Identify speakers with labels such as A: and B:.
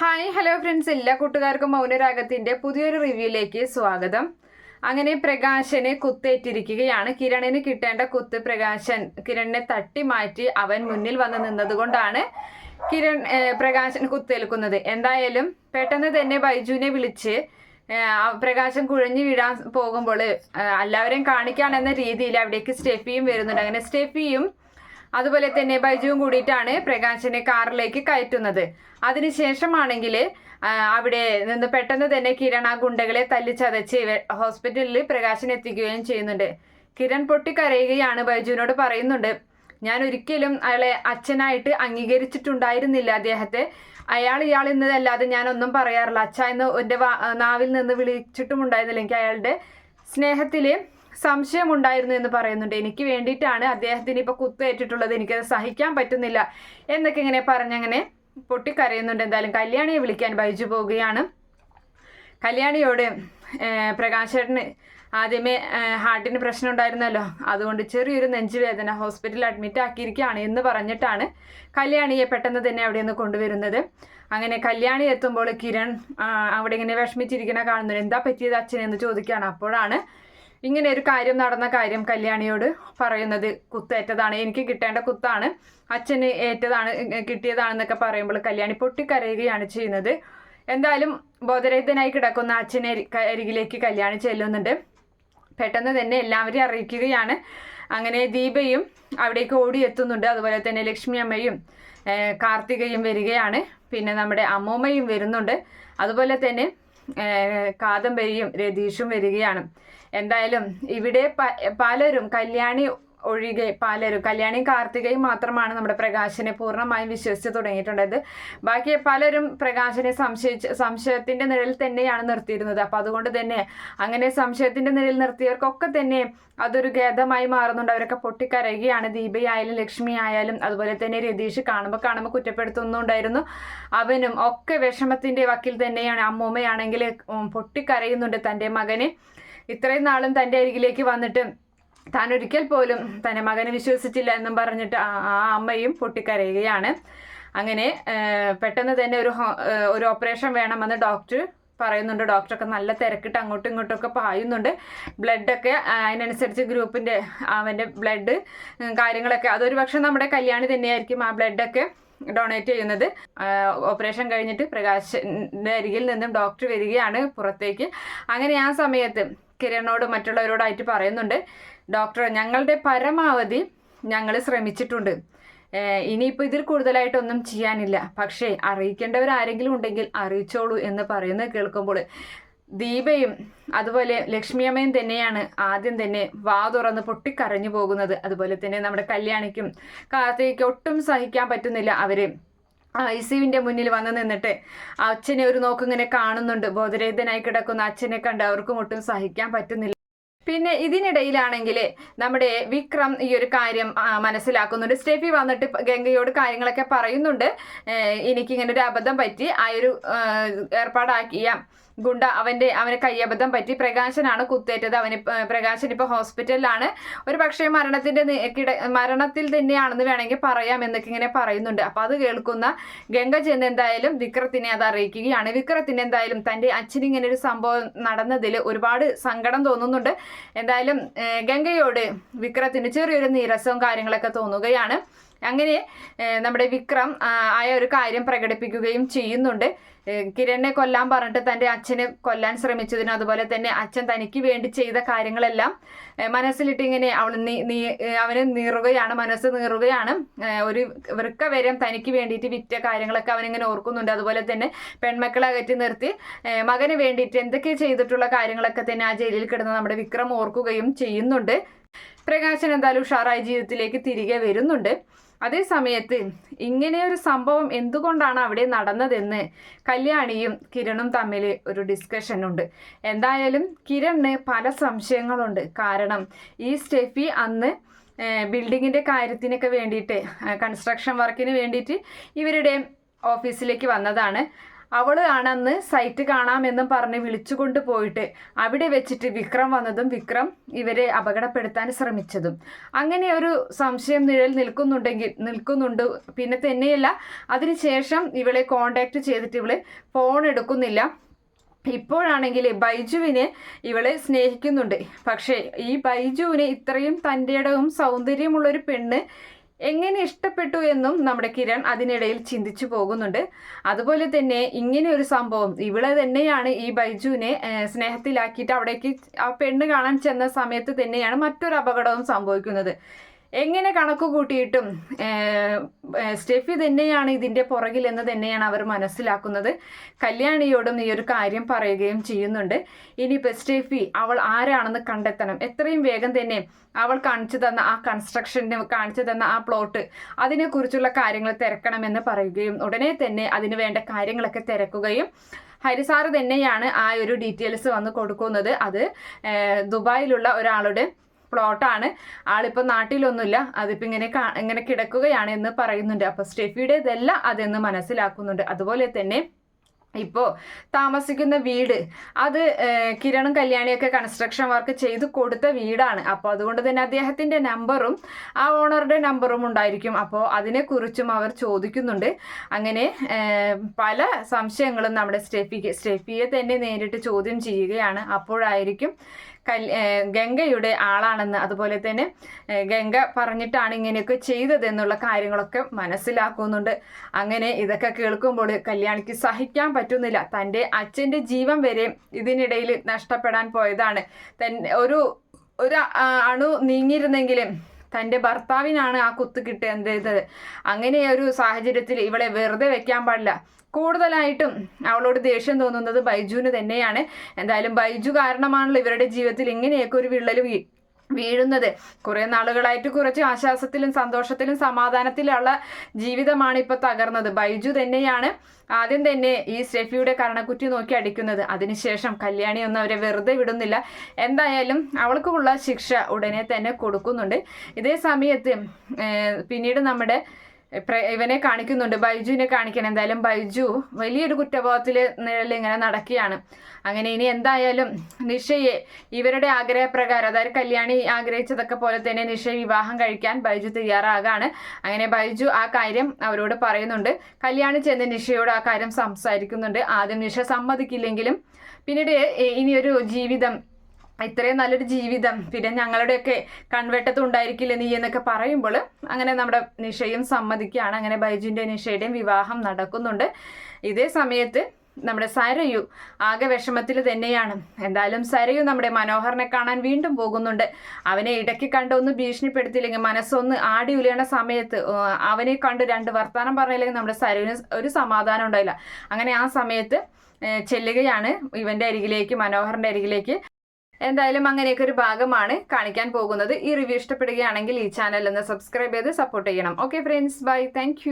A: Hi hello friends. എല്ലാ കൂട്ടുകാർക്കും മൗനരാഗത്തിന്റെ പുതിയൊരു റിവ്യൂയിലേക്ക് സ്വാഗതം. അങ്ങനെ പ്രകാശന് കുത്തേറ്റിരിക്കുകയാണ്. കിരണിന് കിട്ടേണ്ട കുത്ത് പ്രകാശൻ കിരണിനെ തട്ടി മാറ്റി അവൻ മുന്നിൽ വന്ന് നിന്നതുകൊണ്ടാണ് കിരൺ പ്രകാശൻ കുത്തേൽക്കുന്നത്. എന്തായാലും പെട്ടെന്ന് തന്നെ ബൈജുവിനെ വിളിച്ച് പ്രകാശം കുഴഞ്ഞു വീഴാൻ പോകുമ്പോൾ എല്ലാവരെയും കാണിക്കാനെന്ന രീതിയിൽ അവിടേക്ക് സ്റ്റെഫിയും വരുന്നുണ്ട്. അങ്ങനെ സ്റ്റെഫിയും അതുപോലെ തന്നെ ബൈജുവും കൂടിയിട്ടാണ് പ്രകാശിനെ കാറിലേക്ക് കയറ്റുന്നത്. അതിനുശേഷമാണെങ്കിൽ അവിടെ നിന്ന് പെട്ടെന്ന് തന്നെ കിരൺ ആ ഗുണ്ടകളെ തല്ലിച്ചതച്ച് ഹോസ്പിറ്റലിൽ പ്രകാശൻ എത്തിക്കുകയും ചെയ്യുന്നുണ്ട്. കിരൺ പൊട്ടിക്കരയുകയാണ് ബൈജുവിനോട് പറയുന്നുണ്ട്. ഞാൻ ഒരിക്കലും അയാളെ അച്ഛനായിട്ട് അംഗീകരിച്ചിട്ടുണ്ടായിരുന്നില്ല അദ്ദേഹത്തെ. അയാൾ ഇയാൾ എന്നതല്ലാതെ ഞാനൊന്നും പറയാറില്ല. അച്ഛ എന്ന് എന്റെ നാവിൽ നിന്ന് വിളിച്ചിട്ടുമുണ്ടായിരുന്നില്ല. എനിക്ക് അയാളുടെ സ്നേഹത്തിൽ സംശയമുണ്ടായിരുന്നു എന്ന് പറയുന്നുണ്ട്. എനിക്ക് വേണ്ടിയിട്ടാണ് അദ്ദേഹത്തിന് ഇപ്പൊ കുത്തേറ്റിട്ടുള്ളത്. എനിക്കത് സഹിക്കാൻ പറ്റുന്നില്ല എന്നൊക്കെ ഇങ്ങനെ പറഞ്ഞങ്ങനെ പൊട്ടിക്കരയുന്നുണ്ട്. എന്തായാലും കല്യാണിയെ വിളിക്കാൻ ബൈജു പോവുകയാണ്. കല്യാണിയോട് പ്രകാശേട്ടന് ആദ്യമേ ഹാർട്ടിന് പ്രശ്നം ഉണ്ടായിരുന്നല്ലോ അതുകൊണ്ട് ചെറിയൊരു നെഞ്ചുവേദന ഹോസ്പിറ്റലിൽ അഡ്മിറ്റ് ആക്കിയിരിക്കുകയാണ് എന്ന് പറഞ്ഞിട്ടാണ് കല്യാണിയെ പെട്ടെന്ന് തന്നെ അവിടെ നിന്ന് കൊണ്ടുവരുന്നത്. അങ്ങനെ കല്യാണി എത്തുമ്പോൾ കിരൺ അവിടെ ഇങ്ങനെ വിഷമിച്ചിരിക്കണ കാണുന്നു എന്താ പറ്റിയത് അച്ഛനെന്ന് ചോദിക്കുകയാണ്. അപ്പോഴാണ് ഇങ്ങനെ ഒരു കാര്യം നടന്ന കാര്യം കല്യാണിയോട് പറയുന്നത് കുത്തേറ്റതാണ്. എനിക്ക് കിട്ടേണ്ട കുത്താണ്. അച്ഛന് ഏറ്റതാണ് കിട്ടിയതാണെന്നൊക്കെ പറയുമ്പോൾ കല്യാണി പൊട്ടിക്കരയുകയാണ് ചെയ്യുന്നത്. എന്തായാലും ബോധരഹിതനായി കിടക്കുന്ന അച്ഛനെ അരികിലേക്ക് കല്യാണി ചെല്ലുന്നുണ്ട്. പെട്ടെന്ന് തന്നെ എല്ലാവരെയും അറിയിക്കുകയാണ്. അങ്ങനെ ദീപയും അവിടേക്ക് ഓടിയെത്തുന്നുണ്ട്. അതുപോലെ തന്നെ ലക്ഷ്മി അമ്മയും കാർത്തികയും വരികയാണ്. പിന്നെ നമ്മുടെ അമ്മൂമ്മയും വരുന്നുണ്ട്. അതുപോലെ തന്നെ കാദംബരിയും രതീഷും വരികയാണ്. എന്തായാലും ഇവിടെ പലരും കല്യാണി ഒഴികെ പലരും കല്യാണിയും കാർത്തികയും മാത്രമാണ് നമ്മുടെ പ്രകാശനെ പൂർണമായും വിശ്വസിച്ച് തുടങ്ങിയിട്ടുള്ളത് ബാക്കി പലരും പ്രകാശനെ സംശയിച്ച് സംശയത്തിന്റെ നിഴൽ തന്നെയാണ് നിർത്തിയിരുന്നത്. അപ്പൊ അതുകൊണ്ട് തന്നെ അങ്ങനെ സംശയത്തിന്റെ നിഴലിൽ നിർത്തിയവർക്കൊക്കെ തന്നെ അതൊരു ഖേദമായി മാറുന്നുണ്ട്. അവരൊക്കെ പൊട്ടിക്കരയുകയാണ്. ദീപയായാലും ലക്ഷ്മി ആയാലും അതുപോലെ തന്നെ രതീഷ് കാണുമ്പോൾ കാണുമ്പോൾ കുറ്റപ്പെടുത്തുന്നുണ്ടായിരുന്നു. അവനും ഒക്കെ വിഷമത്തിന്റെ വക്കിൽ തന്നെയാണ്. അമ്മൂമ്മയാണെങ്കിൽ പൊട്ടിക്കരയുന്നുണ്ട് തന്റെ മകനെ. ഇത്രയും നാളും തന്റെ അരികിലേക്ക് വന്നിട്ട് താൻ ഒരിക്കൽ പോലും തന്റെ മകനെ വിശ്വസിച്ചില്ല എന്നും പറഞ്ഞിട്ട് ആ- അമ്മയും പൊട്ടിക്കരയുകയാണ്. അങ്ങനെ പെട്ടെന്ന് തന്നെ ഒരു ഒരു ഓപ്പറേഷൻ വേണമെന്ന് ഡോക്ടർ പറയുന്നുണ്ട്. ഡോക്ടറൊക്കെ നല്ല തിരക്കിട്ട് അങ്ങോട്ടും ഇങ്ങോട്ടും ഒക്കെ പായുന്നുണ്ട്. ബ്ലഡൊക്കെ അതിനനുസരിച്ച് ഗ്രൂപ്പിന്റെ അവന്റെ ബ്ലഡ് കാര്യങ്ങളൊക്കെ. അതൊരു പക്ഷെ നമ്മുടെ കല്യാണി തന്നെയായിരിക്കും ആ ബ്ലഡൊക്കെ ഡൊണേറ്റ് ചെയ്യുന്നത്. ഓപ്പറേഷൻ കഴിഞ്ഞിട്ട് പ്രകാശിന്റെ അരികിൽ നിന്നും ഡോക്ടർ വരികയാണ് പുറത്തേക്ക്. അങ്ങനെ ആ സമയത്ത് കിരണോട് മറ്റുള്ളവരോടായിട്ട് പറയുന്നുണ്ട്. ഡോക്ടർ ഞങ്ങളുടെ പരമാവധി ഞങ്ങൾ ശ്രമിച്ചിട്ടുണ്ട്. ഇനിയിപ്പോൾ ഇതിൽ കൂടുതലായിട്ടൊന്നും ചെയ്യാനില്ല. പക്ഷേ അറിയിക്കേണ്ടവർ ആരെങ്കിലും ഉണ്ടെങ്കിൽ അറിയിച്ചോളൂ എന്ന് പറയുന്നത് കേൾക്കുമ്പോൾ ദീപയും അതുപോലെ ലക്ഷ്മിയമ്മയും തന്നെയാണ് ആദ്യം തന്നെ വാ തുറന്ന് പൊട്ടിക്കരഞ്ഞു പോകുന്നത്. അതുപോലെ തന്നെ നമ്മുടെ കല്യാണിക്കും കാർത്തികയ്ക്ക് ഒട്ടും സഹിക്കാൻ പറ്റുന്നില്ല അവർ. ഐ സിയുവിന്റെ മുന്നിൽ വന്ന് നിന്നിട്ട് അച്ഛനെ ഒരു നോക്കിങ്ങനെ കാണുന്നുണ്ട്. ബോധരഹിതനായി കിടക്കുന്ന അച്ഛനെ കണ്ട് അവർക്കും ഒട്ടും സഹിക്കാൻ പറ്റുന്നില്ല. പിന്നെ ഇതിനിടയിലാണെങ്കിൽ നമ്മുടെ വിക്രം ഈ ഒരു കാര്യം മനസ്സിലാക്കുന്നുണ്ട്. സ്റ്റെഫി വന്നിട്ട് ഗംഗയോട് കാര്യങ്ങളൊക്കെ പറയുന്നുണ്ട്. എനിക്കിങ്ങനെ ഒരു അബദ്ധം പറ്റി. ആ ഒരു ഏർപ്പാടാക്കിയ ഗുണ്ട അവന്റെ അവന് കയ്യബദ്ധം പറ്റി പ്രകാശനാണ് കുത്തേറ്റത്. അവന് പ്രകാശൻ ഇപ്പൊ ഹോസ്പിറ്റലിലാണ്. ഒരു പക്ഷേ മരണത്തിന്റെ മരണത്തിൽ തന്നെയാണെന്ന് വേണമെങ്കിൽ പറയാം എന്നൊക്കെ ഇങ്ങനെ പറയുന്നുണ്ട്. അപ്പൊ അത് കേൾക്കുന്ന ഗംഗ ചെന്ന് എന്തായാലും വിക്രത്തിനെ അത് അറിയിക്കുകയാണ്. വിക്രത്തിന് എന്തായാലും തന്റെ അച്ഛന് ഇങ്ങനെ ഒരു സംഭവം നടന്നതിൽ ഒരുപാട് സങ്കടം തോന്നുന്നുണ്ട്. എന്തായാലും ഗംഗയോട് വിക്രത്തിന് ചെറിയൊരു നീരസവും കാര്യങ്ങളൊക്കെ തോന്നുകയാണ്. അങ്ങനെ നമ്മുടെ വിക്രം ആയ ഒരു കാര്യം പ്രകടിപ്പിക്കുകയും ചെയ്യുന്നുണ്ട്. കിരണിനെ കൊല്ലാൻ പറഞ്ഞിട്ട് തന്റെ അച്ഛനെ കൊല്ലാൻ ശ്രമിച്ചതിനും അതുപോലെ തന്നെ അച്ഛൻ തനിക്ക് വേണ്ടി ചെയ്ത കാര്യങ്ങളെല്ലാം മനസ്സിലിട്ട് ഇങ്ങനെ അവൾ നീ അവന് നീറുകയാണ് മനസ്സ് നീറുകയാണ്. ഒരു വൃക്ക വരെ തനിക്ക് വേണ്ടിയിട്ട് വിറ്റ കാര്യങ്ങളൊക്കെ അവനിങ്ങനെ ഓർക്കുന്നുണ്ട്. അതുപോലെ തന്നെ പെൺമക്കളെ അകറ്റി നിർത്തി മകന് വേണ്ടിയിട്ട് എന്തൊക്കെ ചെയ്തിട്ടുള്ള കാര്യങ്ങളൊക്കെ തന്നെ ആ ജയിലിൽ കിടന്ന് നമ്മുടെ വിക്രം ഓർക്കുകയും ചെയ്യുന്നുണ്ട്. പ്രകാശൻ എന്തായാലും ഉഷാറായ ജീവിതത്തിലേക്ക് തിരികെ വരുന്നുണ്ട്. അതേ സമയത്ത് ഇങ്ങനെ ഒരു സംഭവം എന്തുകൊണ്ടാണ് അവിടെ നടന്നതെന്ന് കല്യാണിയും കിരണും തമ്മിൽ ഒരു ഡിസ്കഷൻ ഉണ്ട്. എന്തായാലും കിരണിന് പല സംശയങ്ങളുണ്ട്. കാരണം ഈ സ്റ്റെഫി അന്ന് ബിൽഡിങ്ങിന്റെ കാര്യത്തിനൊക്കെ വേണ്ടിയിട്ട് കൺസ്ട്രക്ഷൻ വർക്കിന് വേണ്ടിയിട്ട് ഇവരുടെ ഓഫീസിലേക്ക് വന്നതാണ്. അവൾ ആണെന്ന് സൈറ്റ് കാണാമെന്നും പറഞ്ഞ് വിളിച്ചുകൊണ്ട് പോയിട്ട് അവിടെ വെച്ചിട്ട് വിക്രം വന്നതും വിക്രം ഇവരെ അപകടപ്പെടുത്താൻ ശ്രമിച്ചതും. അങ്ങനെ ഒരു സംശയം നിഴൽ നിൽക്കുന്നുണ്ടെങ്കിൽ നിൽക്കുന്നുണ്ട്. പിന്നെ തന്നെയല്ല അതിനുശേഷം ഇവളെ കോണ്ടാക്ട് ചെയ്തിട്ട് ഇവൾ ഫോൺ എടുക്കുന്നില്ല. ഇപ്പോഴാണെങ്കിൽ ബൈജുവിനെ ഇവളെ സ്നേഹിക്കുന്നുണ്ട്. പക്ഷേ ഈ ബൈജുവിനെ ഇത്രയും തന്റെ ഇടവും സൗന്ദര്യമുള്ളൊരു പെണ്ണ് എങ്ങനെ ഇഷ്ടപ്പെട്ടു എന്നും നമ്മുടെ കിരൺ അതിനിടയിൽ ചിന്തിച്ചു പോകുന്നുണ്ട്. അതുപോലെ തന്നെ ഇങ്ങനെ ഒരു സംഭവം ഇവിടെ തന്നെയാണ് ഈ ബൈജുവിനെ സ്നേഹത്തിലാക്കിയിട്ട് അവിടേക്ക് ആ പെണ്ണ് കാണാൻ ചെന്ന സമയത്ത് തന്നെയാണ് മറ്റൊരു അപകടവും സംഭവിക്കുന്നത്. എങ്ങനെ കണക്ക് കൂട്ടിയിട്ടും സ്റ്റെഫി തന്നെയാണ് ഇതിന്റെ പുറകിൽ എന്ന് തന്നെയാണ് അവർ മനസ്സിലാക്കുന്നത്. കല്യാണിയോടും ഈ ഒരു കാര്യം പറയുകയും ചെയ്യുന്നുണ്ട്. ഇനിയിപ്പോൾ സ്റ്റെഫി അവൾ ആരാണെന്ന് കണ്ടെത്തണം. എത്രയും വേഗം തന്നെ അവൾ കാണിച്ചു തന്ന ആ കൺസ്ട്രക്ഷന് കാണിച്ചു തന്ന ആ പ്ലോട്ട് അതിനെക്കുറിച്ചുള്ള കാര്യങ്ങൾ തിരക്കണമെന്ന് പറയുകയും ഉടനെ തന്നെ അതിന് വേണ്ട കാര്യങ്ങളൊക്കെ തിരക്കുകയും ഹരിസാർ തന്നെയാണ് ആ ഒരു ഡീറ്റെയിൽസ് വന്ന് കൊടുക്കുന്നത്. അത് ദുബായിലുള്ള ഒരാളുടെ പ്ലോട്ടാണ്. ആളിപ്പോൾ നാട്ടിലൊന്നുമില്ല. അതിപ്പോൾ ഇങ്ങനെ ഇങ്ങനെ കിടക്കുകയാണ് എന്ന് പറയുന്നുണ്ട്. അപ്പോൾ സ്റ്റെഫിയുടെ സ്റ്റെഫിയുടേതല്ല അതെന്ന് മനസ്സിലാക്കുന്നുണ്ട്. അതുപോലെ തന്നെ ഇപ്പോൾ താമസിക്കുന്ന വീട് അത് കിരണും കല്യാണിയൊക്കെ കൺസ്ട്രക്ഷൻ വർക്ക് ചെയ്ത് കൊടുത്ത വീടാണ്. അപ്പോൾ അതുകൊണ്ട് തന്നെ അദ്ദേഹത്തിന്റെ നമ്പറും ആ ഓണറുടെ നമ്പറും ഉണ്ടായിരിക്കും. അപ്പോൾ അതിനെക്കുറിച്ചും അവർ ചോദിക്കുന്നുണ്ട്. അങ്ങനെ പല സംശയങ്ങളും നമ്മുടെ സ്റ്റെഫിക്ക് സ്റ്റെഫിയെ തന്നെ നേരിട്ട് ചോദ്യം ചെയ്യുകയാണ്. അപ്പോഴായിരിക്കും ഗംഗയുടെ ആളാണെന്ന് അതുപോലെ തന്നെ ഗംഗ പറഞ്ഞിട്ടാണ് ഇങ്ങനെയൊക്കെ ചെയ്തതെന്നുള്ള കാര്യങ്ങളൊക്കെ മനസ്സിലാക്കുന്നുണ്ട്. അങ്ങനെ ഇതൊക്കെ കേൾക്കുമ്പോൾ കല്യാണിക്ക് സഹിക്കാൻ പറ്റുന്നില്ല. തന്റെ അച്ഛന്റെ ജീവൻ വരെ ഇതിനിടയിൽ നഷ്ടപ്പെടാൻ പോയതാണ്. തൻ ഒരു ഒരു അണു നീങ്ങിയിരുന്നെങ്കിലും തന്റെ ഭർത്താവിനാണ് ആ കുത്ത് കിട്ടേണ്ടത് അങ്ങനെ ഒരു സാഹചര്യത്തിൽ ഇവളെ വെറുതെ വെക്കാൻ പാടില്ല. കൂടുതലായിട്ടും അവളോട് ദേഷ്യം തോന്നുന്നത് ബൈജുവിന് തന്നെയാണ്. എന്തായാലും ബൈജു കാരണമാണല്ലോ ഇവരുടെ ജീവിതത്തിൽ ഇങ്ങനെയൊക്കെ ഒരു വിള്ളൽ വീഴുന്നത്. കുറെ നാളുകളായിട്ട് കുറച്ച് ആശ്വാസത്തിലും സന്തോഷത്തിലും സമാധാനത്തിലുള്ള ജീവിതമാണ് ഇപ്പൊ തകർന്നത്. ബൈജു തന്നെയാണ് ആദ്യം തന്നെ ഈ സ്റ്റെഫിയുടെ കരണക്കുറ്റി നോക്കി അടിക്കുന്നത്. അതിനുശേഷം കല്യാണി ഒന്നും അവരെ വെറുതെ വിടുന്നില്ല. എന്തായാലും അവൾക്കുള്ള ശിക്ഷ ഉടനെ തന്നെ കൊടുക്കുന്നുണ്ട്. ഇതേ സമയത്ത് പിന്നീട് നമ്മുടെ ഇവനെ കാണിക്കുന്നുണ്ട്. ബൈജുവിനെ കാണിക്കണം. എന്തായാലും ബൈജു വലിയൊരു കുറ്റബോധത്തിൽ നിഴലിൽ ഇങ്ങനെ നടക്കുകയാണ്. അങ്ങനെ ഇനി എന്തായാലും നിഷയെ ഇവരുടെ ആഗ്രഹപ്രകാരം അതായത് കല്യാണി ആഗ്രഹിച്ചതൊക്കെ പോലെ തന്നെ നിഷയെ വിവാഹം കഴിക്കാൻ ബൈജു തയ്യാറാകാണ്. അങ്ങനെ ബൈജു ആ കാര്യം അവരോട് പറയുന്നുണ്ട്. കല്യാണി ചെന്ന് നിഷയോട് ആ കാര്യം സംസാരിക്കുന്നുണ്ട്. ആദ്യം നിഷ സമ്മതിക്കില്ലെങ്കിലും പിന്നീട് ഇനിയൊരു ജീവിതം ഇത്രയും നല്ലൊരു ജീവിതം പിന്നെ ഞങ്ങളുടെയൊക്കെ കൺവെട്ടത്തും ഉണ്ടായിരിക്കില്ല നീ എന്നൊക്കെ പറയുമ്പോൾ അങ്ങനെ നമ്മുടെ നിഷയും സമ്മതിക്കുകയാണ്. അങ്ങനെ ബൈജുവിന്റെ നിഷയുടെയും വിവാഹം നടക്കുന്നുണ്ട്. ഇതേ സമയത്ത് നമ്മുടെ സരയു ആകെ വിഷമത്തിൽ തന്നെയാണ്. എന്തായാലും സരയു നമ്മുടെ മനോഹറിനെ കാണാൻ വീണ്ടും പോകുന്നുണ്ട്. അവനെ ഇടയ്ക്ക് കണ്ട് ഒന്ന് ഭീഷണിപ്പെടുത്തിയില്ലെങ്കിൽ മനസ്സൊന്ന് ആടി ഉലയണ സമയത്ത് അവനെ കണ്ട് രണ്ട് വർത്തമാനം പറഞ്ഞില്ലെങ്കിൽ നമ്മുടെ സരയുവിന് ഒരു സമാധാനം ഉണ്ടായില്ല. അങ്ങനെ ആ സമയത്ത് ചെല്ലുകയാണ് ഇവന്റെ അരികിലേക്ക് മനോഹറിന്റെ അരികിലേക്ക്. എന്തായാലും അങ്ങനെയൊക്കെ ഒരു ഭാഗമാണ് കാണിക്കാൻ പോകുന്നത്. ഈ റിവ്യൂ ഇഷ്ടപ്പെടുകയാണെങ്കിൽ ഈ ചാനൽ ഒന്ന് സബ്സ്ക്രൈബ് ചെയ്ത് സപ്പോർട്ട് ചെയ്യണം. Okay friends bye thank